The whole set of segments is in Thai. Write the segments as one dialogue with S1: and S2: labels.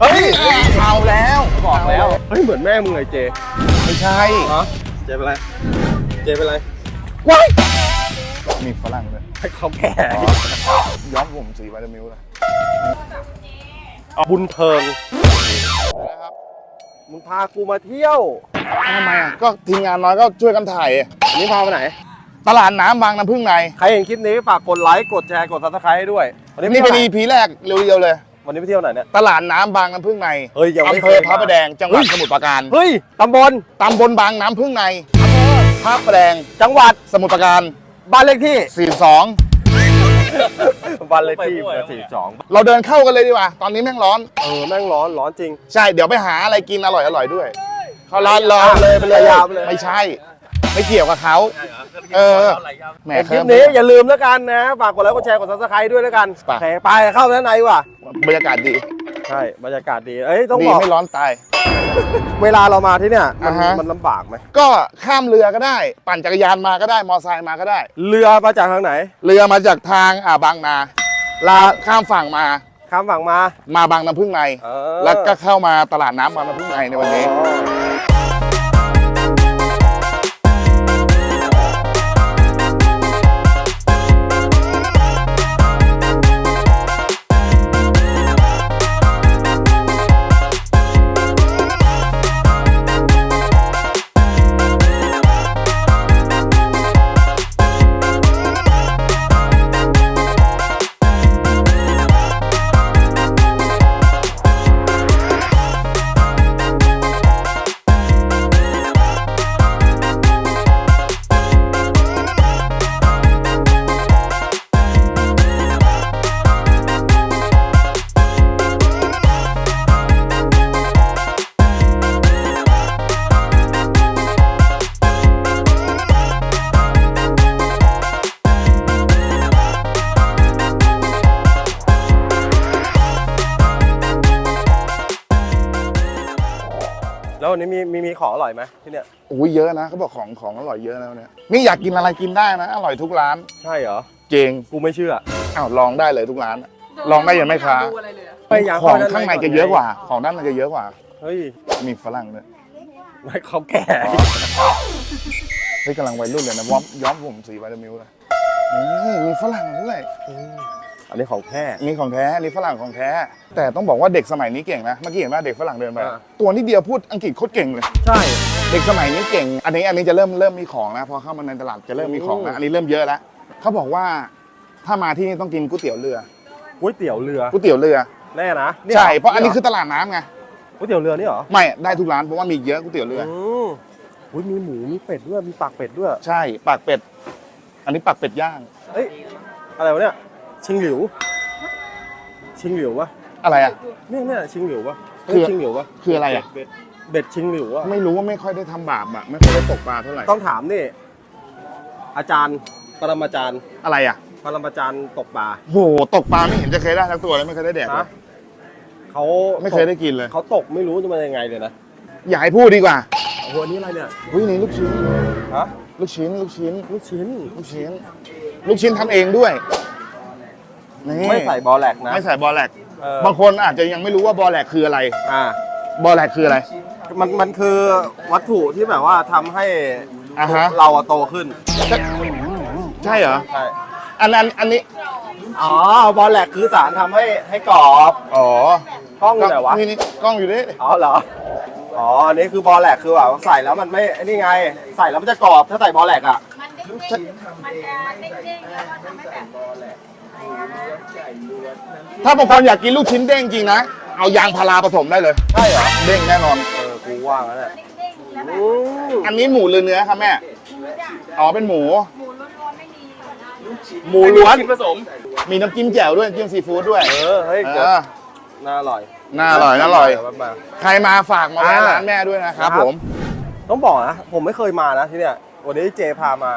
S1: เฮ้ย
S2: เอาแล้ว
S1: บอกแล้ว เฮ้ยเหมือนแม่มึงเลยเจ
S2: ไม่ใช่
S1: เหรอเจเป็นไร เจเป็นไร
S2: ว้ายมีฝรั่งด้วย
S1: ให้เขาแก่
S2: ย้อมผมสีวาตามิวเลย
S1: บุญเทิง
S2: นะครับ
S1: มึงพากูมาเที่ยว
S2: ทำไมอะก็ทีมงานน้อยก็ช่วยกันถ่าย
S1: วันนี้พาไปไหน
S2: ตลาดน้ำบางน้ำพึ่งใน
S1: ใครเห็นคลิปนี้ฝากกดไลค์ กดแชร์ กดซับสไครต์ให้ด้วยวันนี้
S2: นี่
S1: ไป
S2: เป็น
S1: เที่ยวไห
S2: EP แรกเรียวๆเลย
S1: วันนี้ไปเที่ยวไหนเนี่ย
S2: ตลาดน้ำบางน้ำพึ่งใน
S1: เฮ้ยยังไม่
S2: อำเภอ
S1: เคย
S2: พระประแดง จังหวัด
S1: เฮ้ย
S2: สมุทรปราการ
S1: เฮ้ยตำบล
S2: ตำบลบางน้ำพึ่งในพระประแดง
S1: จังหวัด
S2: สมุทรปราการ
S1: บ้านเลขที่
S2: 42
S1: บ้านเลขที่สี่สอง
S2: เราเดินเข้ากันเลยดีกว่า ตอนนี้แม่งร้อน
S1: เออแม่งร้อนร้อนจริง
S2: ใช่ เดี๋ยวไปหาอะไรกินอร่อยอร่อยๆด้วย เขาร้านรอ
S1: ไปเลยไปเลยยาวไปเลย
S2: ไม่ใช่ ไม่เกี่ยวกับเขา เออ แหม
S1: คลิปนี้อย่าลืมแล้วกันนะฝากกดไลค์กดแชร์กดซับสไครต์ด้วยแล้วกัน
S2: ไป
S1: โอเคไปเข้าด้านในดีกว่ะ
S2: บรรยากาศดี
S1: ใช่บรรยากาศดีเอ้ยต้อง
S2: ดี
S1: บอก
S2: ไม่ร้อนตาย
S1: เวลาเรามาที่เนี่ยมัน
S2: อ่าฮะ
S1: มันลำบากไหม
S2: ก็ข้ามเรือก็ได้ ปั่นจักรยานมาก็ได้ มอไซค์มาก็ได้
S1: เรือมาจากทางไหน
S2: เรือมาจากทางอ่าบางนา ลาข้ามฝั่งมา
S1: ข้ามฝั่งมา
S2: มาบางน้ำพึ่งใน
S1: เออ
S2: แล้วก็เข้ามาตลาดน้ำบางน้ำพึ่งในในวันนี้
S1: อ๋อ ววันนี้มีมีมีของอร่อยไหมที่เนี่ย
S2: โอ้ยเยอะนะเขาบอกของของอร่อยเยอะแล้วเนี่ยนี่อยากกินอะไรกินได้นะอร่อยทุกร้าน
S1: ใช่เหรอ
S2: เจริง
S1: กูไม่เชื่อ
S2: อ้าวลองได้เลยทุกร้าน ลองได้ยังไม่ค้า
S3: ดูอะไรเลยอะ
S1: ไม่อยาก
S2: ของ
S1: เข้าด้านใน
S2: ข้างใน
S1: ก่อน
S2: จะเยอะ
S1: ไง
S2: กว่า ของด้านในจะเยอะกว่า
S1: เฮ้ย
S2: มีฝรั่งด้วย
S1: ไม่เขาแก่
S2: เฮ้ยกำลังวัยรุ่นเลยนะย้อมย้อมผมสีวาตามิวเลยนี่มีฝรั่งด้วย
S1: อั นนี้ของแท้
S2: นี่ของแท้นี่ฝรั่งของแท้ แต่ต้องบอกว่าเด็กสมัยนี้เก่งนะเมื่อกี้เห็นว่าเด็กฝรั่งเดินไป
S1: อ่า
S2: ตัวนิดเดียวพูดอังกฤษโคตรเก่งเลย
S1: ใช่
S2: เด็กสมัยนี้เก่ง อันนี้อันนี้จะเริ่มเริ่มมีของแล้วพอเข้ามาในตลาดจะเริ่มมีของแล้วอันนี้เริ่มเยอะแล้วเขาบอกว่าถ้ามาที่นี่ต้องกินก๋วยเตี๋ยวเรือ
S1: ก๋วยเตี๋ยวเรือ
S2: ก๋วยเตี๋ยวเรือ
S1: แน่นะ
S2: ใช่เพราะอันนี้คือตลาดน้ำไง
S1: ก๋วยเตี๋ยวเรือนี่เหรอ
S2: ไม่ได้ทุกร้านเพราะว่ามีเยอะก๋วยเตี๋ยวเรือ
S1: อืมอุ้ยมีหมูมีเป็ดด้วยมีปากเป็ดด้วย
S2: ใช่ปากเป็ด อันนี้ปากเป็ดย่าง
S1: เอ้ยอะไรวะเนี่ย ชิงหลิว ชิงหลิววะ
S2: อะไรอะ
S1: เนี่ยเนี่ยชิงหลิววะเฮ้ย
S2: คือ
S1: ชิงหลิววะ
S2: คืออะไรอะ
S1: เบ็ดเบ็ดชิงหลิววะ
S2: ไม่รู้ว่าไม่ค่อยได้ทำบาปอะ ไม่ค่อยได้ตกปลาเท่าไหร่
S1: ต้องถามนี่ อาจารย์ ปรมาจารย์
S2: อะไรอะ
S1: ปรมาจารย์ตกปลา
S2: โหตกปลาไม่เห็นจะเคยได้ทั้งตัวเลยไม่เคยได้แดกเล
S1: นะ
S2: ย
S1: เขา
S2: ไม่เคยได้กินเลย
S1: เขาตกไม่รู้จะมายังไงเลยนะ
S2: อย่าให้พูดดีกว่า
S1: โอ้โหอันนี้อะไรเนี่ย
S2: เฮ้ยนี่ลูกชิ้น
S1: ฮะ
S2: ลูกชิ้น ลูกชิ้น
S1: ลูกชิ้น
S2: ลูกชิ้น ลูกชิ้นทำเองด้วย นี่
S1: ไม่ใส่บอลแลกนะ
S2: ไม่ใส่บอลแลก
S1: เออ บา
S2: งคนอาจจะยังไม่รู้ว่าบอลแลกคืออะไร
S1: อ่า
S2: บอลแลกคืออะไร
S1: มันมันคือวัตถุที่แบบว่าทำให้
S2: อ่าฮะ
S1: เราอะโตขึ้น
S2: ใช่เหรอ
S1: ใช่
S2: อันนั้นอันนี้
S1: อ๋อบอลแลกคือสารทำให้ให้กรอบ
S2: อ๋อก
S1: ล้องอยู่ไหนวะ
S2: นี่นี่กล้องอยู่นี่
S1: อ๋อเหรออ๋ออันนี้คือบอลแลกคือแบบใส่แล้วมันไม่ไอ้นี่ไง ใส่แล้วมันจะกรอบถ้าใส่บอลแลกอะ
S3: มันเด้งๆมันจะเด้งๆแล้วก็ทำให้แบบ
S2: ถ้าบางคนอยากกินลูกชิ้นเด้งจริงนะ เอายางพาราผสมได้เลย
S1: ใช่เหรอ
S2: เด้งแน่นอน
S1: เออกูว่างแล้วเนี่ย
S3: เด้งๆแล้วแบบ
S1: อืม
S2: อันนี้หมูหรือเนื้อครับแม่อ๋อ เป็นหมู
S3: หมูล้วนๆไม่มี
S1: หมูล้วน
S4: ผสม
S2: มีน้ำจิ้มแจ่วด้วยน้ำจิ้มซีฟู้ดด้วย
S1: เออ เฮ้ย
S2: เอ
S1: เดี๋ยว
S2: อ
S1: น่าอร่อย
S2: น่าอร่อยน่าอร่อย
S1: เดี๋วมา
S2: ใครมาฝากมาแวะ
S1: อ่า
S2: ร้านแม่ด้วยนะครับ
S1: ครับ
S2: ผม
S1: ต้องบอกนะ ผมไม่เคยมานะที่เนี่ย วันนี้เจพามา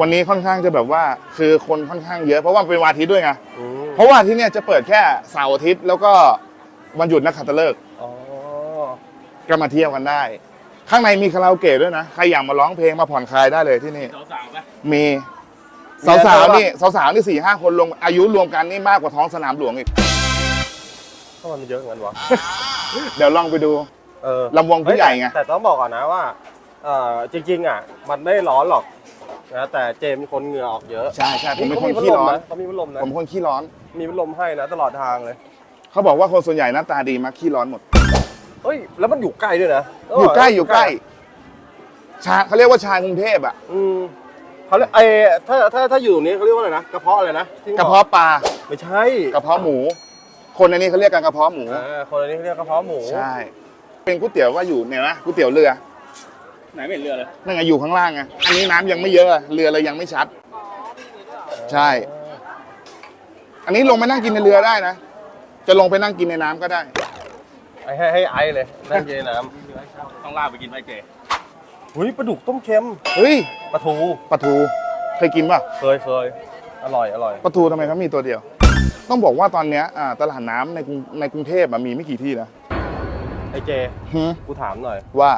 S2: วันนี้ค่อนข้างจะแบบว่าคือคนค่อนข้างเยอะเพราะว่ามันเป็นวันอาทิตย์ด้วยไง
S1: อืม
S2: เพราะว่าที่เนี่ยจะเปิดแค่เสาร์อาทิตย์แล้วก็วันหยุดนักขัตฤกษ์
S1: อ๋อ
S2: ก็มาเที่ยวกันได้ ข้างในมีคาราโอเกะด้วยนะใครอยากมาร้องเพลงมาผ่อนคลายได้เลยที่นี่
S4: สาวๆไหม
S2: มีสาวๆนี่สาวๆนี่สี่ห้าคนรวมอายุรวมกันนี่มากกว่าท้องสนามหลวงอีก
S1: ทำไมมันเยอะงั้นวะ
S2: เดี๋ยวลองไปดู
S1: เออ
S2: ลำวงผู้ใหญ่ไง
S1: แต่แต่ต้องบอกก่อนนะว่าเออจริงๆอะ มันไม่ร้อนหรอก นะแต่เจมส์เป็นคนเหงื่อออกเยอะ
S2: ใช่ใช่ผมเป็น
S1: เขา
S2: คน
S1: มีพัด
S2: ขี้
S1: ลม
S2: ร้อน
S1: นะเขามีพัดลมนะ
S2: ผมเป็นคนขี้ร้อน
S1: มีพัดลมให้นะตลอดทางเลย
S2: เขาบอกว่าคนส่วนใหญ่หน้าตาดีมักขี้ร้อนหมด
S1: เฮ้ยแล้วมันอยู่ใกล้ด้วยนะ
S2: อยู่ใกล้อยู่ใกล้ ชาเขาเรียกว่าชากรุงเทพอะ
S1: อืมเขาเรียกไอ้ถ้าถ้าถ้าอยู่ตรงนี้เขาเรียกว่าอะไรนะกระเพาะอะไรนะที่
S2: กระเพาะปลา
S1: ไม่ใช่
S2: กระเพาะหมู คนในนี้เขาเรียกกันกระเพาะหมู
S1: เออคนอันนี้เขาเรียกกระเพาะหมู
S2: ใช่ เป็นก๋วยเตี๋ยวว่าอยู่เนี่ยนะก๋วยเตี๋ยวเรือ
S4: ไหนไม่เห็นเรือเลย
S2: นั่นไงอยู่ข้างล่างไงอันนี้น้ำยังไม่เยอะเรือเลยยังไม่ชัด ใช่ อันนี้ลงไปนั่งกินในเรือได้นะ จะลงไปนั่งกินในน้ำก็ได้
S1: ไอ้ให้ให้ไอเลยนั่งเย็นน้
S4: ต้องลากไปกินไอเจำ
S1: หุ้ยปลาดุกต้มเค็ม
S2: เฮ้ย
S1: ปลาทู
S2: ปลาทูเคยกินป่ะ
S1: เคยเคยอร่อยอร่อย
S2: ปลาทูทำไมเขามีตัวเดียว ต้องบอกว่าตอนเนี้ยอ่าตลาดน้ำในกรุงในกรุงเทพอะมีไม่กี่ที่นะ
S1: ไอ้เจ
S2: ฮึ
S1: กูถามหน่อย
S2: ว่า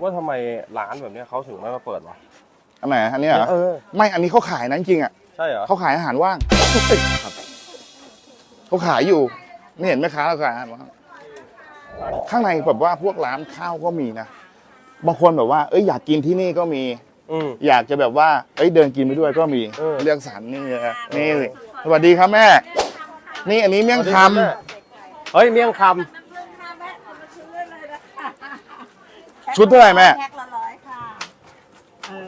S1: ว่าทำไมร้านแบบเนี้ยเขาถึงไม่มาเปิดวะ
S2: อันไหนอันเนี้ยเหรอ
S1: เออ
S2: ไม่อันนี้เขาขายนะจริงๆอะ
S1: ใช่เหรอ
S2: เขาขายอาหารว่างเขาขายอยู่ไม่เห็นแม่ค้าเขาขายอาหารว่างข้างในแบบว่าพวกร้านข้าวก็มีนะบางคนแบบว่าเอ้ยอยากกินที่นี่ก็มี
S1: อืม
S2: อยากจะแบบว่า เอ้ยเดินกินไปด้วยก็มี
S1: เออ
S2: เลือกสรรนี่นะนี่สวัสดีครับแม่ นี่อันนี้เมี่ยงค
S1: เฮ้ยเมี่ยงคำ
S2: ชุดเท่าไหร่แม่
S3: แพ็คละร้อยค่ะ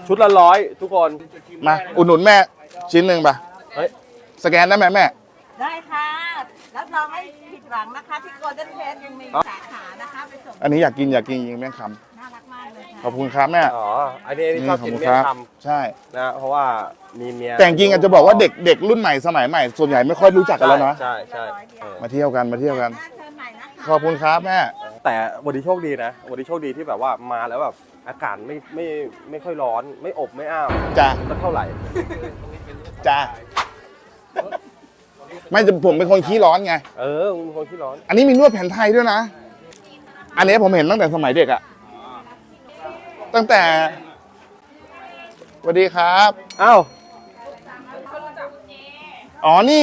S3: ำ
S1: ชุดละร้อยทุกคน
S2: มาอุดหนุนแม่ชิ้นหนึ่งปะ
S1: เฮ้ย
S2: สแกนได้ไหมแม่
S3: ได้ค่ะรับรองไม่ผิดหวังนะคะที่โกลเด้นเพสยังมีสาขานะคะไปส่ง
S2: อันนี้อยากกินอยากกินจริงๆเมี่ยงค
S3: น่ารักมากเลยค่ะำ
S2: ขอบคุณครับแม่
S1: อ๋ออันนี้อันนี้ชอบ
S2: ขอบ
S1: กิน
S2: คุณ
S1: เมี่
S2: ค
S1: ยง
S2: รับ
S1: ค
S2: ใช่ำ
S1: นะเพราะว่ามีเมีย
S2: แต่จริงๆอาจจะบอกว่าเด็กเด็กรุ่นใหม่สมัยใหม่ ส่วนใหญ่ไม่ค่อยรู้จักกันแล้วเนาะ
S1: ใช่ใช่เออ
S2: มาเที่ยวกันมาเที่ยวกัน
S3: หน้าเชิญใหม่นะคะ
S2: ขอบคุณครับแม่
S1: แต่วันนี้โชคดีนะ วันนี้โชคดีที่แบบว่ามาแล้วแบบอากาศไม่ไม่ไม่ค่อยร้อน ไม่อบไม่อ้าว
S2: จ้า
S1: สักเท่าไหร่
S2: จ้าไม่จะผมเป็นคนขี้ร้อนไง
S1: เออมึงเป็นคนที่ร้อน
S2: อันนี้มีนวดแผนไทยด้วยนะ อันนี้ผมเห็นตั้งแต่สมัยเด็กอะตั้งแต่สวัสดีครับ
S1: อ้าว
S2: อ๋อ นี่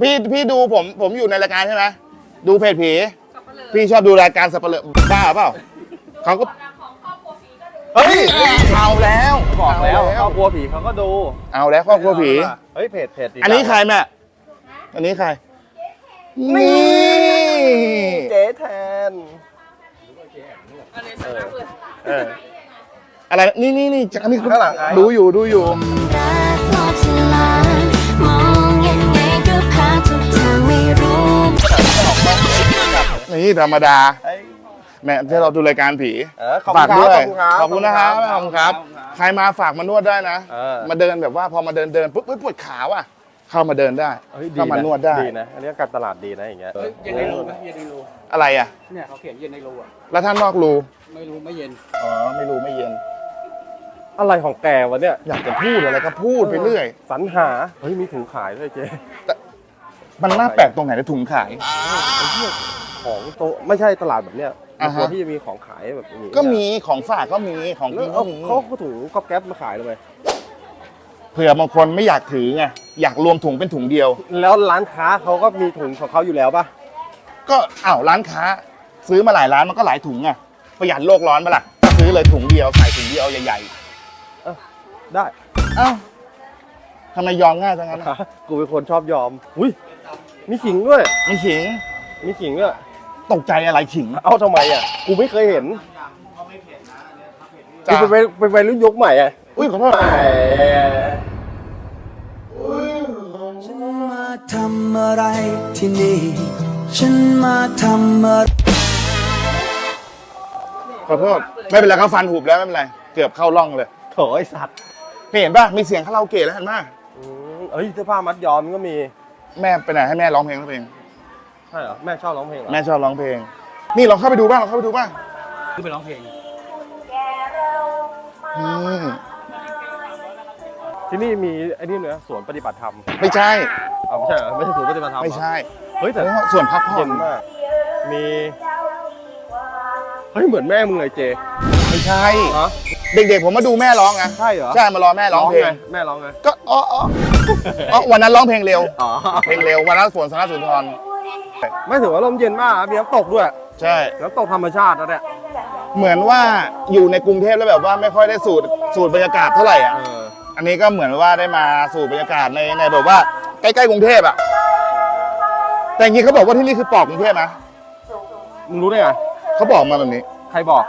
S2: พี่พี่ดูผมผมอยู่ในรายการใช่ไหมดูเพจผี พี่ชอบดูรายการสับเปลือบ้าเปล่าเขาก็
S1: เฮ้ย
S2: เอาแล้ว
S1: บอกแล้ว
S2: เา
S1: ครอบครัวผีเขาก็ดู
S2: เอาแล้วครอบครัวผี
S1: เฮ้ยเพจเพจดี
S2: อันนี้ใครแม่อันนี้ใครนี่
S1: เจ๊แทนเออเออ
S2: อะไรนี่นี่นี่อันนี้
S1: ข้างหลังไอ้
S2: ดูอยู่ดูอยู่ นี่ธรรมดา
S1: เฮ้ย
S2: แม่ที่เราดูรายการผี
S1: เออขอบคุณ
S2: ฝากด้วย
S1: ครับ
S2: ขอบคุณนะครับ
S1: ข
S2: ข
S1: อ
S2: อ
S1: บบคุ
S2: คุณณ
S1: ค
S2: ค
S1: รั
S2: รับบใครมาฝากมานวดได้นะ
S1: เออ
S2: มาเดินแบบว่าพอมาเดินเดินปุ๊บเฮ้ยปวดขาว่ะ เข้ามาเดินได้
S1: เฮ้ย
S2: เข้ามานวดได้
S1: ดีนะ อันนี้การตลาดดีนะอย่างเงี้ย
S4: เย็นในรูไหมเย็นในรู
S2: อะไรอะ
S4: เนี่ยเขาเขียนเย็นในรูอะ
S2: แล้วท่านนอกรู
S4: ไม่รู้ไม่เย็น
S2: อ๋อไม่รู้ไม่เย็น
S1: อะไรของแกวะเนี่ย
S2: อยากจะพูดอะไรก็พูดไปเรื่อย
S1: สรรหา เฮ้ยมีถุงขายด้วยเจ๊
S2: มันน่าแปลกตรงไหนในถุงขาย
S1: ของโตะไม่ใใช่ตลาดแบบเนี้ย
S2: อ่าฮะ
S1: ตัวที่จะมีของขายแบบนี้
S2: ก็มีของฝากก็มีของ
S1: แล้
S2: กิ
S1: วน
S2: ก็
S1: เอา
S2: มี
S1: เขาก็ถุงก๊อบแก๊บมาขายเลย
S2: เผื่อบางคนไม่อยากถือไงอยากรวมถุงเป็นถุงเดียว
S1: แล้วร้านค้าเขาก็มีถุงของเขาอยู่แล้วป่ะ
S2: ก็อ้าวร้านค้า ซื้อมาหลายร้านมันก็หลายถุงไงประหยัดโลกร้อนปะล่ะก็ซื้อเลยถุงเดียวใส่ถุงเดียวใหญ่
S1: ได้
S2: ๆเอ้าทำไมยอมง่ายจังงั้นอะ
S1: กูเป็นคนชอบยอม อุ้ยมีขิงด้วย
S2: ไม่ขิง
S1: มีขิงด้วย
S2: ตกใจอะไรขิง
S1: เอ้าทำไมอะ กูไม่เคยเห็น
S2: จ้ะ
S1: กูเป็นวัยเป็นวัยรุ่นยุคใหม่อะ
S2: อุ้ยขอโทษ
S5: ฉันมาทำอะไรที่นี่ ฉันมาทำอะไร
S2: ขอโทษ ไม่เป็นไรเขาฟันหุบแล้วไม่เป็นไร เกือบเข้าร่องเลย
S1: โถไอสัตว์
S2: นี่เห็นป่ะ มีเสียงคาราโอเกะแล้วเห็นป่ะ
S1: อืมเอ้ยเสื้อผ้ามัดยอมก็มี
S2: แม่ไปไหนให้แม่ร้องเพลงร้องเพลง
S1: ใช่เหรอแม่ชอบร้องเพลงเหรอ
S2: แม่ชอบร้องเพลง นี่ลองเข้าไปดูบ้างลองเข้าไปดูบ้าง
S4: คือไปร้องเพลง
S2: นี่
S1: ที่นี่มีไอ้นี่เนื้อสวนปฏิบัติธรรม
S2: ไม่ใช่
S1: อ๋อไม่ใช่เหรอไม่ใช่สวนปฏิบัติธรรมเหรอ
S2: ไม่ใช่
S1: เฮ้ยแต่
S2: แต่ส่วนพักผ่อ
S1: เย็
S2: น
S1: นมากมีเฮ้ยเหมือนแม่มึงเลยเจ
S2: ไม่ใช่
S1: ฮะ
S2: เด็กๆผมมาดูแม่ร้องนะ
S1: ใช่เหรอ
S2: ใช่มารอแม่ร้องเพลง
S1: ไแม่ร้องไง
S2: ก็อ๋ออ๋ออ๋อวันนั้นร้องเพลงเร็ว
S1: อ๋อ
S2: เพลงเร็ววันนั้นสวนสารสุนทร
S1: ไม่ถือว่าลมเย็นมากครับมีน้ำตกด้วย
S2: ใช่
S1: น้ำตกธรรมชาตินะเนี่ย
S2: เหมือนว่าอยู่ในกรุงเทพแล้วแบบว่าไม่ค่อยได้สูดสูดบรรยากาศเท่าไหร่อะ
S1: เออ
S2: อันนี้ก็เหมือนว่าได้มาสูดบรรยากาศในในแบบว่าใกล้ๆกรุงเทพอะ แต่จริงๆเขาบอกว่าที่นี่คือปอกกรุงเทพนะ
S1: มึงรู้ได้ไง
S2: เขาบอกมาแบบนี้
S1: ใครบอก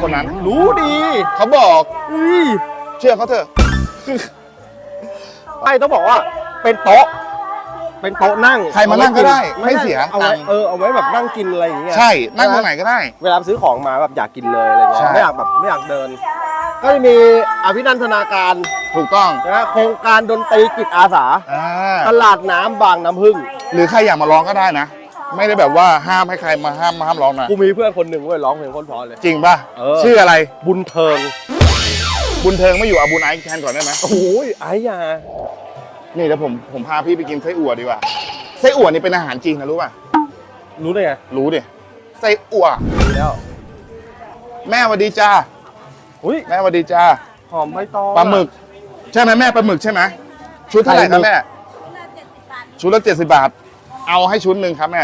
S2: คนนั้น
S1: รู้ดี
S2: เขาบอก
S1: อุ้ย
S2: เชื่อเขาเถอะ
S1: ไม่ต้องบอกว่า เป็นโต๊ะ เป็นโต๊ะนั่ง
S2: ใครมานั่งก็ได้
S1: อาว้
S2: ไม่เสีย
S1: เอาไว้
S2: ตังค์
S1: เออเอาไว้แบบนั่งกินอะไรอย่างเงี้ย
S2: ใช่ นั่งตรงไหนก็ได้
S1: เวลาซื้อของมาแบบอยากกินเลยอะไรเงี้
S2: ใช่
S1: ยไม่อยากแบบไม่อยากเดิน ก็จะมีอภินันทนาการ
S2: ถูกต้อง
S1: นะโครงการดนตรีจิตอาสา
S2: อ่า
S1: ตลาดน้ำบางน้ำพึ่ง
S2: หรือใครอยากมาร้องก็ได้นะ ไม่ได้แบบว่าห้ามให้ใครมาห้ามมาห้ามร้องนะ
S1: กูมีเพื่อนคนหนึ่งเว้ยร้องเพลงโคนเพราะเลย
S2: จริงป่ะ
S1: เออ
S2: ชื่ออะไร
S1: บุญเทิง
S2: บุญเทิงไม่อยู่เอาบุญไอซ์แทนก่อนได้ไหม
S1: โอ้ยไอ้ยา
S2: นี่เดี๋ยวผมผมพาพี่ไปกินไส้อั่วดีกว่า ไส้อั่วนี่เป็นอาหารจีนนะรู้ป่ะ
S1: รู้ได้ไง
S2: รู้ดิ ไส้อั่ว
S1: รู้แล้ว
S2: แม่สวัสดีจ้า
S1: อุ้ย
S2: แม่สวัสดีจ้า
S1: หอมใบตอง
S2: ปลาหมึก ใช่ไหมแม่ปลาหมึกใช่ไหม ชุดเท่าไหร่ครับแม่ ชุดละเจ็ดสิบบาท เอาให้ชุดหนึ่งครับแม่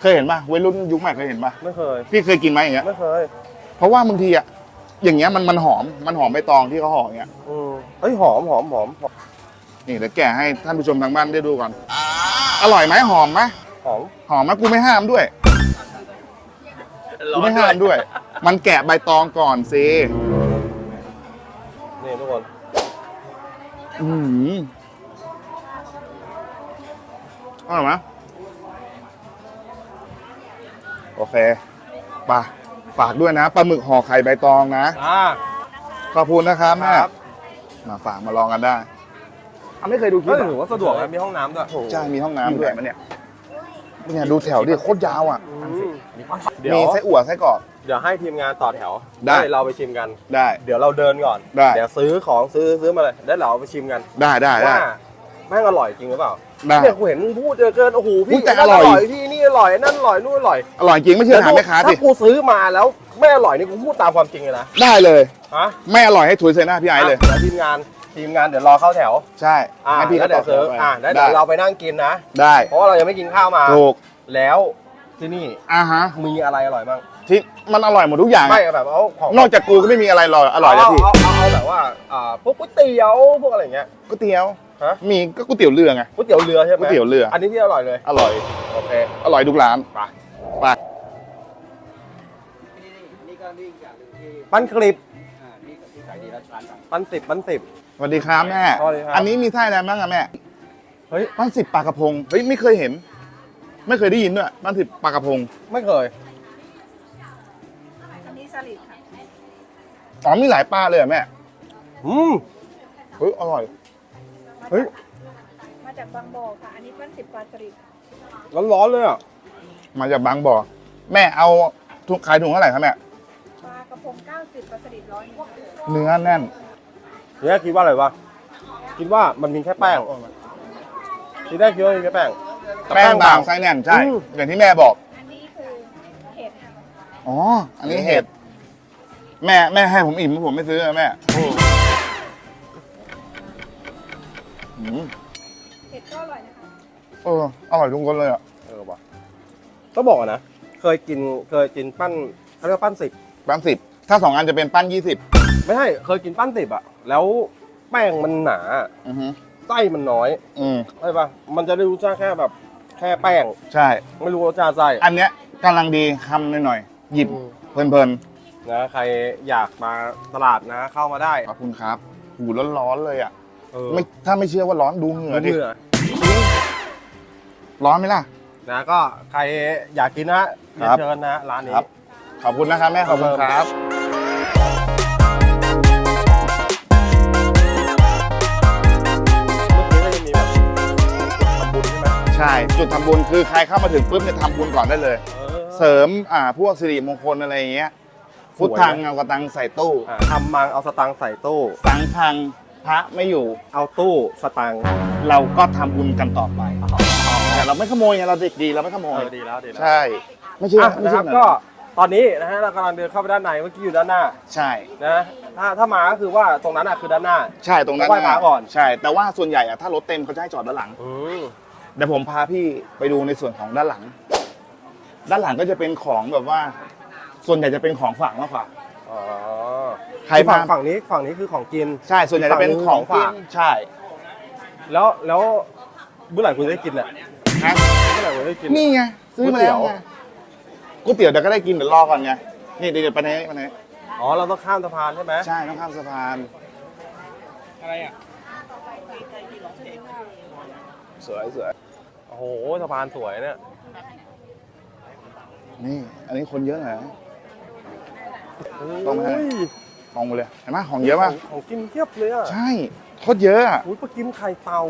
S2: เคยเห็นป่ะวัยรุ่นยุคใหม่เคยเห็นป่ะ
S1: ไม่เคย
S2: พี่เคยกินไหมอย่างเงี้ย
S1: ไม่เคย
S2: เพราะว่าบางทีอะอย่างเงี้ยมันมันหอม มันหอมใบตองที่เขาห่ออย่างเงี้ย
S1: อืมเอ้ยหอมหอมหอมหอม
S2: นี่เดี๋ยวแกะให้ท่านผู้ชมทางบ้านได้ดูก่อน อร่อยไหมหอมไหม
S1: หอม
S2: หอมไหมกูไม่ห้ามด้วยกูไม่ห้ามด้วย มันแกะใบตองก่อนสิ
S1: นี่ทุกคน
S2: อืมอร่อยไหมโอเคไปฝากด้วยนะปลาหมึกห่อไข่ใบตองนะ
S1: อ่า
S2: ขอบคุณนะครับแม่
S1: ครับ
S2: มาฝากมาลองกันได้ อะไม่เคยดูคลิ
S1: ก็
S2: ป
S1: ถือ
S2: อะ
S1: ว่าสะดวกนะมีห้องน้ำด้วย
S2: ใช่มีห้องน้ำด้วยมันเนี่ยเนี่ยดูแถวดิโคตรยาวอะ
S1: อืมเดี๋ยว
S2: มีไส้อั่วไส้กรอก
S1: เดี๋ยวให้ทีมงานต่อแถว
S2: ได้
S1: เราไปชิมกัน
S2: ได้
S1: เดี๋ยวเราเดินก่อน
S2: ได้
S1: เดี๋ยวซื้อของซื้อซื้อมาเลยแล้วเราเอาไปชิมกัน
S2: ได้ได้ได้
S1: ว่าแม่งอร่อยจริงหรือเปล่า
S2: ได้
S1: เนี่ยกูเห็นมึงพูดเจอเกินโอ้โห
S2: พู
S1: พี่
S2: ดแต่
S1: นั่น
S2: อร่อย
S1: พี่นี่อร่อยนั่นอร่อยนู่นอร่อย
S2: อร่อยจริงไม่เชื่อถามแม่ค้าสิ
S1: ถ้ากูซื้อมาแล้วไม่อร่อยนี่กูพูดตามความจริงเลยนะ
S2: ได้เลย
S1: ฮะ
S2: ไม่อร่อยให้ถุยใส่หน้าพี่ไอ้เลย
S1: ดี๋ยวทีมงานทีมงานเดี๋ยวรอเข้าแถว
S2: ใช่
S1: อ่า
S2: ให้พี่
S1: แล้ว
S2: เขา
S1: เดี๋
S2: ต
S1: ย
S2: อ
S1: ว
S2: บ
S1: ซื้อ
S2: ไป
S1: อ่าแล้ว
S2: ได้
S1: เดี๋ยวเราไปนั่งกินนะ
S2: ได้
S1: เพราะว่าเรายังไม่กินข้าวมา
S2: ถูก
S1: แล้วที่นี่
S2: อ่าฮะ
S1: มีอะไรอร่อยบ้าง
S2: ที่มันอร่อยหมดทุกอย่าง
S1: ไม่
S2: อะ
S1: แบบเอาของ
S2: นอกจากกูก็ไม่มีอะไรอร่อยอร่อยแล้วพี่
S1: เอาเอาเอาแบบว่าอ่าพวกก๋วยเตี๋ยวพวกอะไรอย่างเงี้ย
S2: ก๋วยเตี๋ยว
S1: ฮะ
S2: มีก็ก๋วยเตี๋ยวเรือไง
S1: ก๋วยเตี๋ยวเรือใช่ไหม
S2: ก๋วยเตี๋ยวเรืออั
S1: อันนี้ที่อร่อยเลย
S2: อร่อย
S1: โอเค
S2: อร่อยทุกร้าน
S1: ไป
S2: ไป
S4: นี่ก็นี่อีกอย่างหนึ่งที่
S1: ปั้นกริบ
S4: อ่านี่ก็ที่ขายดีแล้วร้านดัง
S1: ปั้นสิบปั้นสิบ
S2: สวัสดีครับแม่
S1: สวัสดีครับ
S2: อันนี้มีไส้อะไรบ้างอะแม่
S1: เฮ้ย
S2: ปั้นสิบปลากระพงเฮ้ยไม่เคยเห็น ไม่เคยได้ยินด้วยปั้นสิบปลากระพง
S1: ไม่เคย
S3: อันนี้สลิดค่ะ
S2: อ๋อมีหลายปลาเลยเหรอแม่
S1: อืม
S2: เฮ้ยอร่อย
S1: เฮ้ย
S3: มาจากบางบ่อค่ะ อันนี้ปั้นสิบปลาสลิด
S1: ร้อนๆเลยอะ
S2: มาจากบางบ่อแม่เอาถุงขายถุงเท่าไหร่ครับแม่
S3: ปลากระพงเก้าสิบปลาสลิดร้อย
S2: เนื้อแน่น
S1: เนี่ยคิดว่าอะไรวะคิดว่ามันมีแค่แป้งที่ได้คิดว่ามีแค่แป้ง
S2: แป้งบางไส้แน่นใช่
S1: อืม
S2: อย่างที่แม่บอก
S3: อันนี้คือเห็ดค่ะ
S2: อ๋ออันนี้เห็ดแม่แม่ให้ผมอิ่มผมไม่ซื้อนะแม่
S1: อืม
S2: อืม
S3: เห็ดก็อร่อยนะคะ
S2: เอออร่อยทุกคนเลยอะ
S1: เออว่ะต้องบอกก่อนนะ เคยกินเคยกินปั้นเขาเรียกว่าปั้นสิบ
S2: ปั้นสิบถ้าสองอันจะเป็นปั้นยี่สิบ
S1: ไม่ใช่เคยกินปั้นสิบอะแล้วแป้งมันหนา
S2: อือฮึ
S1: ไส้มันน้อย
S2: อืม
S1: ใช่ปะมันจะได้รู้ชาติแค่แบบ แค่แป้ง
S2: ใช่
S1: ไม่รู้รสชาติไส้
S2: อันเนี้ยกำลังดีคำหน่อยๆหยิบ
S1: อืม
S2: เพลิน
S1: นะใครอยากมาตลาดนะ เข้ามาได้
S2: ๆขอบคุณครับหูร้อนๆเลยอะ
S1: เออ
S2: ไม่ถ้าไม่เชื่อว่าร้อนดูเหงื่อดิ
S1: เหงื่อ
S2: ร้อนไหมล่ะ
S1: นะก็ใครอยากกินนะเรียน
S2: ครับ
S1: เชิญนะร้านนี้
S2: ครับ ขอบคุณนะครับแม่ขอบคุณครับ
S1: เมื่อกี้ก็ยังมีแบบทำบุญใช่ไหม
S2: ใช่ จุดทำบุญคือใครเข้ามาถึงปุ๊บเนี่ยทำบุญก่อนได้เลย
S1: เออ
S2: เสริมอ่าพวกสิริมงคลอะไรอย่างเงี้ยพุทธังเอากระตังใส่ตู้
S1: อะทำมังเอาสตังค์ใส่ตู้
S2: สังพัง พระไม่อยู่
S1: เอาตู้สตังค์
S2: เราก็ทำบุญกันต่อไปแต่เราไม่ขโมยไงเราเด็กดีเราไม่ขโม
S1: เอยอดีแล้วดีแล้ว
S2: ใช่ ไม่เชื่อ
S1: อะ
S2: ไม่
S1: นะค
S2: เชื่
S1: รั
S2: อบหน่อย
S1: ก็ตอนนี้นะฮะเรากำลังเดินเข้าไปด้านในเมื่อกี้อยู่ด้านหน้า
S2: ใช่
S1: นะถ้าถ้ามาก็คือว่าตรงนั้นอะคือด้านหน้า
S2: ใช่ตรงนั้น
S1: ไหว้พระก่อน
S2: ใช่ แต่ว่าส่วนใหญ่อะถ้ารถเต็มเขาจะให้จอดด้านหลัง
S1: อืม
S2: เดี๋ยวผมพาพี่ไปดูในส่วนของด้านหลัง ด้านหลังก็จะเป็นของแบบว่า ส่วนใหญ่จะเป็นของฝากมากกว่า
S1: อ๋อ
S2: ใคร
S1: ฝั่ง
S2: มา
S1: ฝั่งนี้ฝั่งนี้คือของกิน
S2: ใช่ส่วนใหญ่จะเป็นของฝากใช่
S1: แล้วแล้วเมื่อไหร่คุณจะได้กินเนี่ย
S2: ฮะ
S1: เมื่อไหร่คุณจะได้กิน
S2: นี่ไงซื้อมาแล้ว
S1: ก๋วยเตี๋ยว
S2: ไงก๋วยเตี๋ยวเดี๋ยวก็ได้กินเดี๋ยวรอก่อนไงนี่เดี๋ยวไปไหนไปไหน
S1: อ๋อเราต้องข้ามสะพานใช่ไหม
S2: ใช่ต้องข้ามสะพาน
S4: อะไรอะ
S2: สวยสวย
S1: โอ้โหสะพานสวยเนี่ย
S2: นี่ อันนี้คนเยอะหน่อยนะต้องไหม
S1: โอ้ย
S2: มองมาเลยเห็นไหมของเยอะมาก
S1: ของกินเทียบเลยอะ
S2: ใช่โคตรเยอะอะ
S1: อุ้ยปลากิมไข่เต่า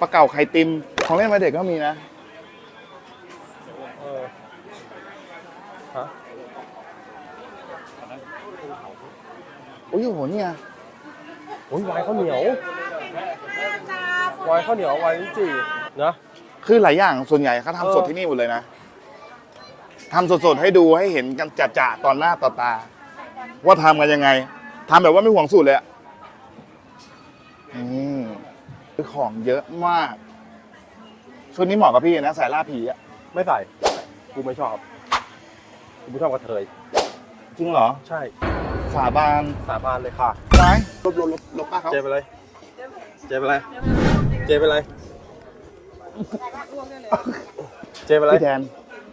S2: ปลาเก่าไข่ติมของเล่นมาเด็กก็มีนะ
S1: เออฮะ
S2: โอ้ยโหเนี่ย
S1: โอ้ยวายข้าวเหนียววายข้าวเหนียววายลิ้นจี่นะ
S2: คือหลายอย่างส่วนใหญ่เขาทำสดที่นี่หมดเลยนะทำสดๆให้ดูให้เห็นกันจ่าๆตอนหน้าต่อตา ว่าทำกันยังไงทำแบบว่าไม่ห่วงสูตรเลยอะนี่คือของเยอะมาก ชุดนี้เหมาะกับพี่นะใส่ล่าผีอะ
S1: ไม่ใส่ กูไม่ชอบ กูไม่ชอบกระเทย
S2: จริงเหรอ
S1: ใช่
S2: สาบาน
S1: สาบานเลยค่ะ
S2: ไว้ลบลบลบลบป้าเขา
S1: เจไปเลย เจไปเลย เจไปเลย เจไปเลย
S2: พี่แทน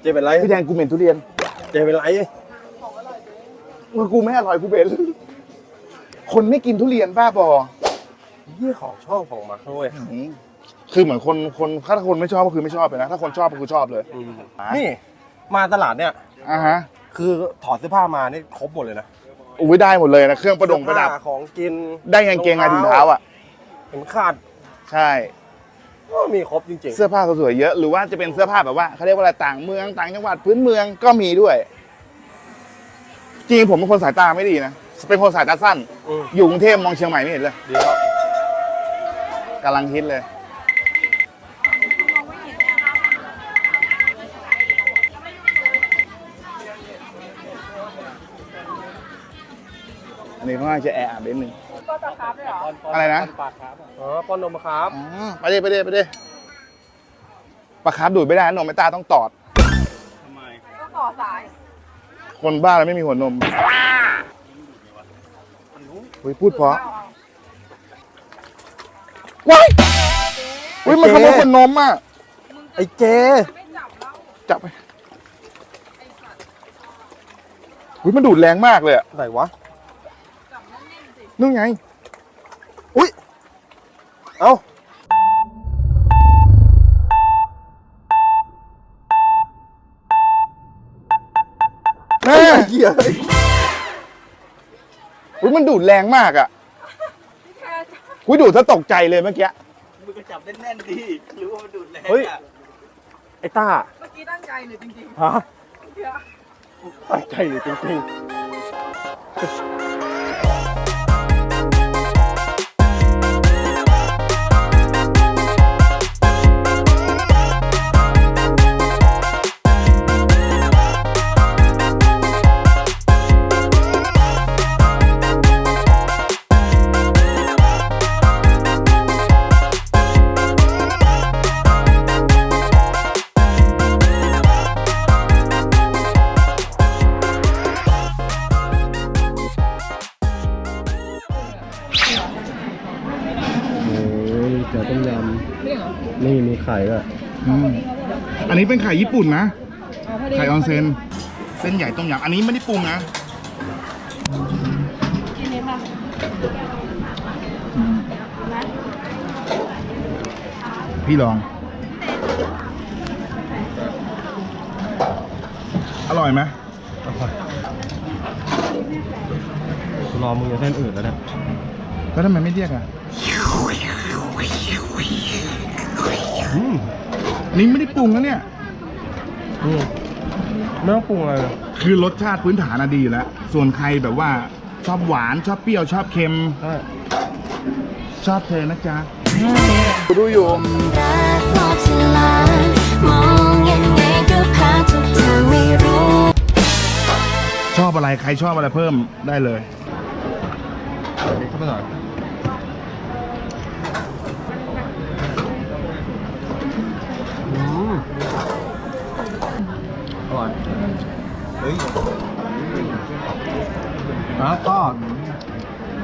S1: เจไปเลย
S2: พี่แทนกูเหม็นทุเรียน
S1: เจไปเลย
S2: ว่ากูไม่อร่อยกูเป็นคนไม่กินทุเรียนบ้าบอ
S1: ยี่ของชอบของมาเขาเว้ย
S2: อืมคือเหมือนคนคนถ้าคนไม่ชอบก็คือไม่ชอบไปนะ ถ้าคนชอบก็คือชอบเลย
S1: นี่ มาตลาดเนี่ย
S2: อ่าฮะ
S1: คือถอดเสื้อผ้ามานี่ครบหมดเลยนะ
S2: อุ้ยได้หมดเลยนะเครื่องประดงประดับ
S1: เสื้อผ้าของกิน
S2: ได้กางเกงในถุงเท้าอะ
S1: เข็มขัด
S2: ใช่
S1: ก็มีครบจริง
S2: เสื้อผ้าสวยๆเยอะ หรือว่าจะเป็นเสื้อผ้าแบบว่าเขาเรียกว่าอะไรต่างเมืองต่างจังหวัดพื้นเมืองก็มีด้วย จริงๆผมเป็นคนสายตาไม่ดีนะ เป็นคนสายตาสั้น
S1: ๆอืม
S2: อยู่กรุงเทพมองเชียงใหม่ไม่เห็นเลย
S1: ดีแล้ว
S2: กำลังฮิตเลย อันนี้ค่อนข้างจะแออัดนิดนึง อะไรนะ
S4: ปลาครับ
S1: อ๋อป้อนนมครับ
S2: อ๋อไปดิไปดิไปดิปลาคาร์ฟดูดไม่ได้นะนมไม่ตาต้องตอด
S4: ทำไม
S2: คนบ้าแล้วไม่มีหัวนมเฮ้ยพูดเพราะว้ายอุ้ยมันขโมยขวดนมอะ
S1: ไอ้เจ
S2: จับไปอุ้ยมันดูดแรงมากเลยอะ
S1: ไหนวะ
S2: นู่นไง
S1: อุ้ย เอ้า
S2: แม่
S1: เหี้ย
S2: อุ้ยมันดูดแรงมากอะอุ้ยดูดซะตกใจเลยเมื่อกี้
S4: มึงก็จับแน่นๆดีหรือว่ามันดูดแรง
S1: เฮ้ย
S4: อะ
S1: ไอ้ต้า
S3: เมื่อกี้ตั้งใจหรือจริง
S1: ฮะตั้งใจเลยจริงๆำนี่มีไข่ด้วย
S2: อันนี้เป็นไข่ญี่ปุ่นนะไข่ออนเซนเส้นใหญ่ต้มยำอันนี้ไม่ได้ปรุงนะพี่ลอง อร่อยไหม
S1: รอมึงจะเส้นอื่นแล้วเนี่ย
S2: แล้วทำไมไม่เรียกอะ
S1: อืม
S2: นี่ไม่ได้ปรุงนะเนี่ย
S1: อืมไม่ต้องปรุงอะไรเลย
S2: คือรสชาติพื้นฐานอะดีอยู่แล้ว ส่วนใครแบบว่า ชอบหวานชอบเปรี้ยวชอบเค็ม
S1: ใช่
S2: ชอบเธอนะจ๊ะดูอยู่
S6: รักรอบที่ลานมองยังไงก็พาทุกทางไม่รู้
S2: ชอบอะไรใครชอบอะไรเพิ่มได้เลย
S1: เข้าไปหน่อย อร่อย เฮ้ยแล้วก็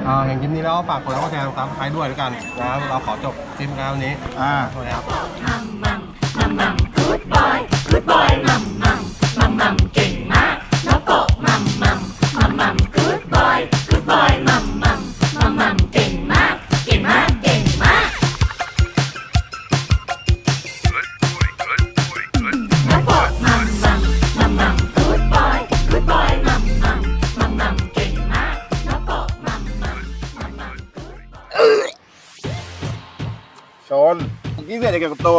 S1: อ่าเห็นคลิปนี้แล้วฝากกดไลค์กดแชร์ตามใครด้วยแล้วกันนะเราขอจบคลิปกันวันนี้
S6: อ่า
S1: สวัสดีครับ
S6: ชนกินเสร็จเกี่ยวกับตั ว